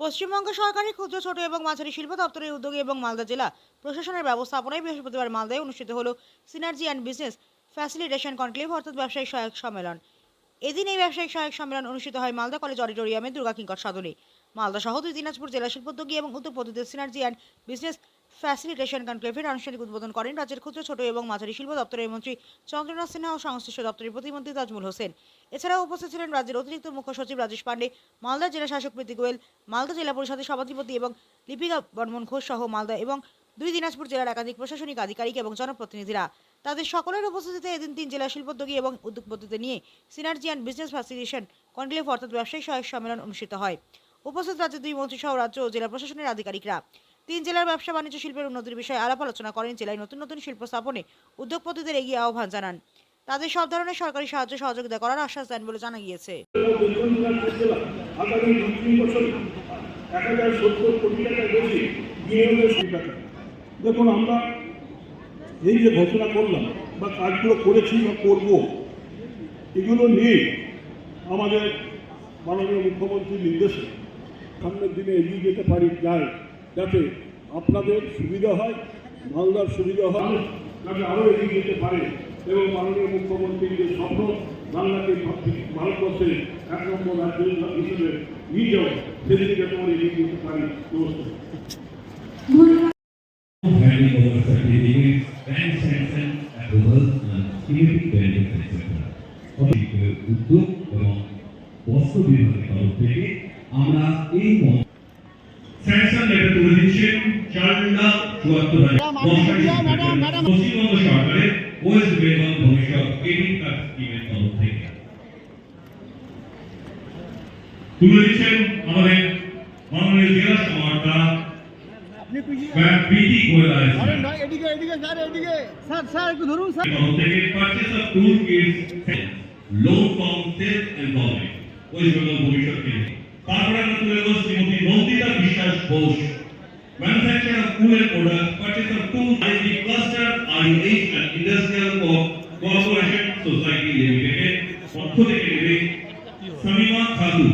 পশ্চিমবঙ্গ সরকারের ক্ষুদ্র, ছোট এবং মাঝারি শিল্প দপ্তরের উদ্যোগে এবং মালদা জেলা প্রশাসনের ব্যবস্থাপনায় বৃহস্পতিবার মালদায় অনুষ্ঠিত হল synergy and business facilitation conclave অর্থাৎ ব্যবসায়িক সহায়ক সম্মেলন। এদিন এই ব্যবসায়িক সহায়ক সম্মেলন অনুষ্ঠিত হয় মালদা কলেজ অডিটোরিয়ামে দুর্গা কিঙ্কর সদনে। মালদা সহ দুই দিনাজপুর জেলা শিল্পোদ্যোগী এবং উত্তর প্রদেশের সিনার্জি অ্যান্ড বিজনেস ফ্যাসিলিটেশন কনক্লেভের আনুষ্ঠানিক উদ্বোধন করেন রাজ্যের ক্ষুদ্র, ছোট এবং মাঝারি শিল্প দপ্তরের মন্ত্রী চন্দ্রনাথ সিনহা ও সংশ্লিষ্ট দপ্তরের প্রতিমন্ত্রী তাজমুল হোসেন। এছাড়াও উপস্থিত ছিলেন রাজ্যের অতিরিক্ত মুখ্য সচিব রাজেশ পান্ডে, মালদা জেলা শাসক প্রীতি গোয়েল, মালদা জেলা পরিষদের সভাধিপতি এবং লিপিকা বর্মন ঘোষ সহ মালদা এবং দুই দিনাজপুর জেলার একাধিক প্রশাসনিক আধিকারিক এবং জনপ্রতিনিধিরা। তাদের সকলের উপস্থিতিতে এদিন তিন জেলা শিল্পোদ্যোগী এবং উদ্যোগপতিদের নিয়ে synergy and business facilitation conclave অর্থাৎ ব্যবসায়ী সহায়ক সম্মেলন অনুষ্ঠিত হয়। উপস্থিত রাজ্যের দুই মন্ত্রী সহ রাজ্য ও জেলা প্রশাসনের আধিকারিকরা। তিন জেলার ব্যবসা বাণিজ্য শিল্পের উন্নতির বিষয়ে আলাপ আলোচনা করেন জেলায় নতুন নতুন শিল্প স্থাপনে উদ্যোগপতিদের এগিয়ে আহ্বান জানান। তাদের সব ধরনের সরকারি সাহায্য সহযোগিতা করার আশ্বাস দেন বলে জানা গিয়েছে। দেখুন, আমরা এই যে ঘোষণা করলাম বা কাজগুলো করেছি বা করব, এগুলো নিয়ে আমাদের মাননীয় মুখ্যমন্ত্রীর নির্দেশে সামনের দিনে এগিয়ে যেতে পারি যায় যাতে আপনাদের সুবিধা হয় মালদার সুবিধা হয়। যাতে আরও এগিয়ে যেতে পারে এবং মাননীয় মুখ্যমন্ত্রীর যে স্বপ্ন বাংলাকে ভারতবর্ষের এক নম্বর রাজ্য হিসেবে নিয়ে যাওয়া সেদিকে যাতে আমরা এগিয়ে যেতে পারি নমস্কার। উদ্যোগ এবং বস্ত্র বিভাগের তরফ থেকে আমরা এই স্যাংশন লেটার তুলে দিচ্ছেন চার লাখ চুয়াত্তর হাজার। পশ্চিমবঙ্গ সরকারের West Bengal Bhabishyat credit card স্কিমের তরফ থেকে। তুলে দিচ্ছেন আমাদের মাননীয় জেলা সমাহর্তা প্রীতি গোয়েল এদিকে এদিকে স্যার এদিকে। স্যার স্যার একটু ধরুন স্যার। থেকে purchase of tool kits loan from self employment West Bengal ভবিষ্যৎ কেন্দ্র তারপরে আমরা তুলে দেবো বিশ্বাস ঘোষ ম্যানুফ্যাকচার অফ কুলের product purchase of tool ID cluster IH and industrial cooperation society লিমিটেডের পক্ষ থেকে নেবে সামিমা খাতুন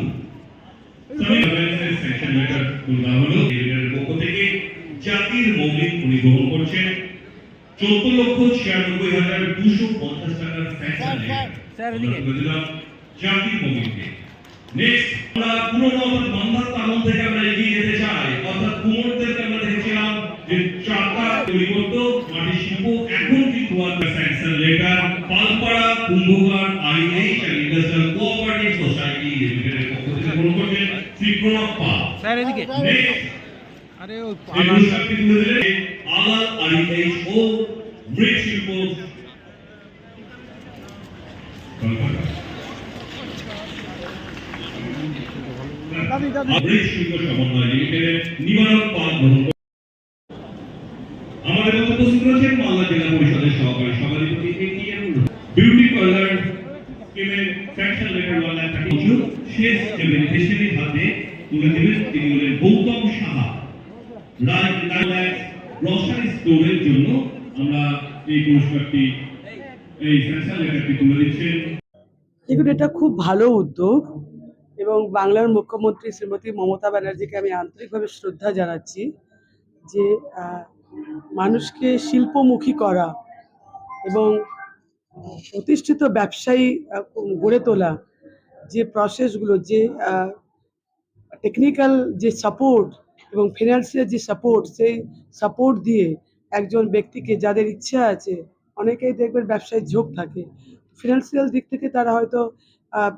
সামিমা ব্যাংকের সেকশন লেটার তুলা হলো এর পক্ষ থেকে জাতির মৌলিক উনি গ্রহণ করছেন চোদ্দ লক্ষ ছিয়ানব্বই হাজার দুশো পঞ্চাশ টাকার স্যাংশন জাতির মৌলিককে নেক্সট পুরনো অর্থাৎ মান্ধার তালন থেকে মাটির শিল্প এখন কিন্তু লেটার পালপাড়া কুম্ভকার আইএইচ ইন্ডাস্ট্রিয়াল কোঅপারেটিভ সোসাইটি লিমিটেডের পক্ষ থেকে গ্রহণ করছেন শ্রী প্রণব পাল স্যার এদিকে আরে ও এই পুরস্কারটি তুলে দিলেন আলাল আইএইচ ও মৃৎশিল্প মৃৎশিল্প সমন্বয় লিমিটেডের নিবারক পাল গ্রহণ। আমাদের মালদা জেলা পরিষদের সহকারী এ এম বিউটি পার্লার স্কিমের লেটার ওয়ান লাখ শেষ হাতে তুলে দেবেন তিনি হলেন গৌতম সাহা। গ্রসারি স্টোরের জন্য আমরা এই পুরস্কারটি, এই লেটারটি তুলে দিচ্ছেন দেখুন, এটা খুব ভালো উদ্যোগ এবং বাংলার মুখ্যমন্ত্রী শ্রীমতী মমতা ব্যানার্জিকে আমি আন্তরিকভাবে শ্রদ্ধা জানাচ্ছি যে মানুষকে শিল্পমুখী করা এবং প্রতিষ্ঠিত ব্যবসায়ী গড়ে তোলা যে প্রসেসগুলো যে টেকনিক্যাল যে সাপোর্ট এবং ফিনান্সিয়াল যে সাপোর্ট সেই সাপোর্ট দিয়ে একজন ব্যক্তিকে যাদের ইচ্ছা আছে, অনেকেই দেখবেন ব্যবসায় ঝোঁক থাকে। ফিনান্সিয়াল দিক থেকে তারা হয়তো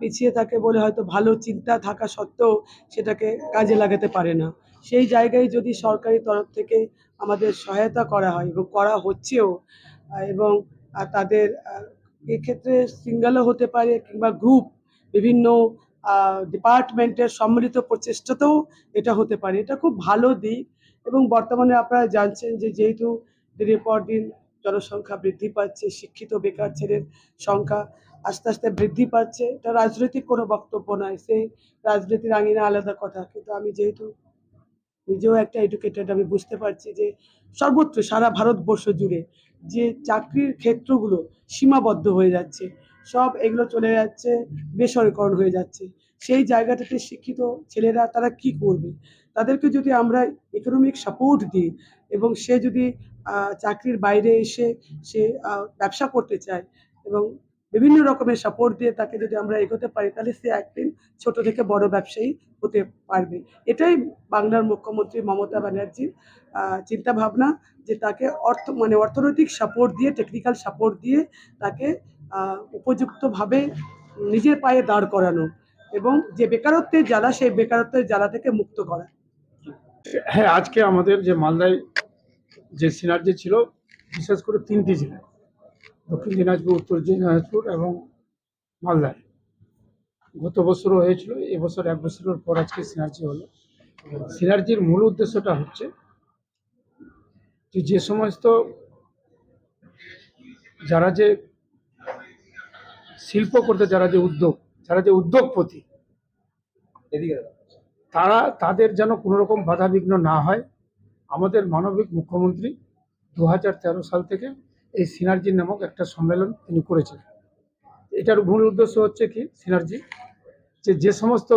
পিছিয়ে থাকে বলে হয়তো ভালো চিন্তা থাকা সত্ত্বেও সেটাকে কাজে লাগাতে পারে না। সেই জায়গায় যদি সরকারি তরফ থেকে আমাদের সহায়তা করা হয় এবং করা হচ্ছেও এবং তাদের এক্ষেত্রে সিঙ্গেলও হতে পারে কিংবা গ্রুপ বিভিন্ন ডিপার্টমেন্টের সম্মিলিত প্রচেষ্টাতেও এটা হতে পারে। এটা খুব ভালো দিক এবং বর্তমানে আপনারা জানছেন যে যেহেতু দিনের পর দিন জনসংখ্যা বৃদ্ধি পাচ্ছে, শিক্ষিত বেকার ছেলের সংখ্যা আস্তে আস্তে বৃদ্ধি পাচ্ছে। এটা রাজনৈতিক কোনো বক্তব্য নয়। সেই রাজনীতির আঙিনা আলাদা কথা। কিন্তু আমি যেহেতু নিজেও একটা এডুকেটেড আমি বুঝতে পারছি যে সর্বত্র সারা ভারতবর্ষ জুড়ে যে চাকরির ক্ষেত্রগুলো সীমাবদ্ধ হয়ে যাচ্ছে, সব এগুলো চলে যাচ্ছে, বেসরকরণ হয়ে যাচ্ছে। সেই জায়গাটাতে শিক্ষিত ছেলেরা তারা কি করবে? তাদেরকে যদি আমরা ইকোনমিক সাপোর্ট দিই এবং সে যদি চাকরির বাইরে এসে সে ব্যবসা করতে চায় এবং বিভিন্ন রকমের সাপোর্ট দিয়ে তাকে যদি আমরা এগোতে পারি, তাহলে সে একদিন ছোট থেকে বড় ব্যবসায়ী হতে পারবে। এটাই বাংলার মুখ্যমন্ত্রী মমতা ব্যানার্জির চিন্তা ভাবনা যে তাকে অর্থ মানে অর্থনৈতিক সাপোর্ট দিয়ে টেকনিক্যাল সাপোর্ট দিয়ে তাকে উপযুক্তভাবে নিজের পায়ে দাঁড় করানো এবং যে বেকারত্বের জ্বালা, সেই বেকারত্বের জ্বালা থেকে মুক্ত করা। হ্যাঁ আজকে আমাদের যে মালদায় যে সিনার্জি ছিল, বিশেষ করে তিনটি জেলায় দক্ষিণ দিনাজপুর উত্তর দিনাজপুর এবং মালদায় গত বছরও হয়েছিল এবছর এক বছরের পর আজকে সিনার্জি হলো। সিনার্জির মূল উদ্দেশ্যটা হচ্ছে যে যে সমস্ত যারা যে শিল্প করতে যারা যে উদ্যোগ যারা যে উদ্যোগপতি তারা তাদের যেন কোনো রকম বাধাবিঘ্ন না হয়। আমাদের মানবিক মুখ্যমন্ত্রী দু হাজার তেরো সাল থেকে এই সিনার্জি নামক একটা সম্মেলন তিনি করেছিলেন। এটার মূল উদ্দেশ্য হচ্ছে কি সিনার্জি? যে যে সমস্ত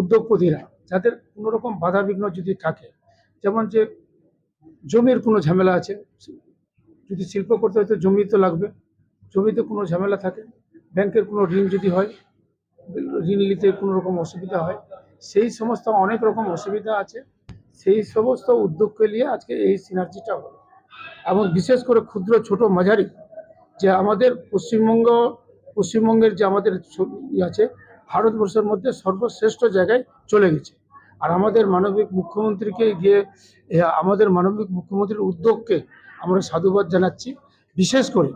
উদ্যোগপতিরা, যাদের কোনো রকম বাধাবিঘ্ন যদি থাকে, যেমন যে, জমির কোনো ঝামেলা আছে, যদি শিল্প করতে হয় তো জমি তো লাগবে, জমিতে কোনো ঝামেলা থাকে, ব্যাংকের কোনো ঋণ যদি হয়, ঋণ নিতে কোনো রকম অসুবিধা হয়, সেই সমস্ত অনেক রকম অসুবিধা আছে, সেই সমস্ত উদ্যোগকে নিয়ে আজকে এই সিনার্জিটা হলো। এবং বিশেষ করে ক্ষুদ্র ছোট মাঝারি, যে আমাদের পশ্চিমবঙ্গ, পশ্চিমবঙ্গের যে আমাদের ছ- ই আছে, ভারতবর্ষের মধ্যে সর্বশ্রেষ্ঠ জায়গায় চলে গেছে। আর আমাদের মানবিক মুখ্যমন্ত্রীকে গিয়ে আমাদের মানবিক মুখ্যমন্ত্রীর উদ্যোগকে আমরা সাধুবাদ জানাচ্ছি। বিশেষ করে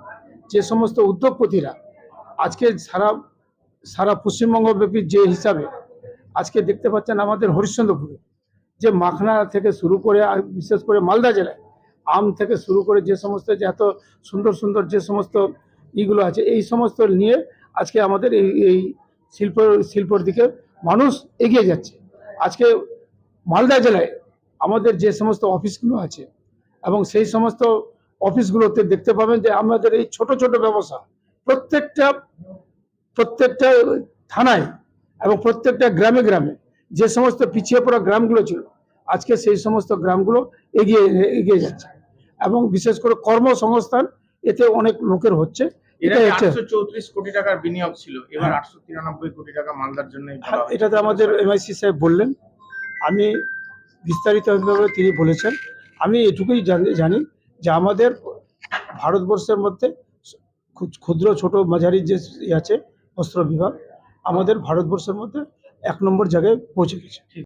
যে সমস্ত উদ্যোগপতিরা, আজকে সারা সারা পশ্চিমবঙ্গব্যাপী যে হিসাবে আজকে দেখতে পাচ্ছেন আমাদের হরিশ্চন্দ্রপুরে, যে মাখনা থেকে শুরু করে বিশেষ করে মালদা জেলায় আম থেকে শুরু করে যে সমস্ত যে এত সুন্দর সুন্দর যে সমস্ত ইগুলো আছে, এই সমস্ত নিয়ে আজকে আমাদের এই এই শিল্প, শিল্পর দিকে মানুষ এগিয়ে যাচ্ছে। আজকে মালদা জেলায় আমাদের যে সমস্ত অফিসগুলো আছে এবং সেই সমস্ত অফিসগুলোতে দেখতে পাবেন যে আমাদের এই ছোট ছোট ব্যবসা প্রত্যেকটা প্রত্যেকটা থানায় এবং প্রত্যেকটা গ্রামে গ্রামে যে সমস্ত পিছিয়ে পড়া গ্রামগুলো ছিল আজকে সেই সমস্ত গ্রামগুলো এগিয়ে এগিয়ে যাচ্ছে। এবং বিশেষ করে কর্মসংস্থান এতে অনেক লোকের হচ্ছে। কোটি টাকার বিনিয়োগ ছিল। এবার আটশো তিরানব্বই কোটি টাকা মালদার জন্য হ্যাঁ, এটাতে আমাদের এমআইসি সাহেব বললেন। আমি বিস্তারিতভাবে তিনি বলেছেন। আমি এটুকুই জানি- যে আমাদের ভারতবর্ষের মধ্যে ক্ষুদ্র ছোট মাঝারি যে আছে বস্ত্র বিভাগ আমাদের ভারতবর্ষের মধ্যে এক নম্বর জায়গায় পৌঁছে গেছে।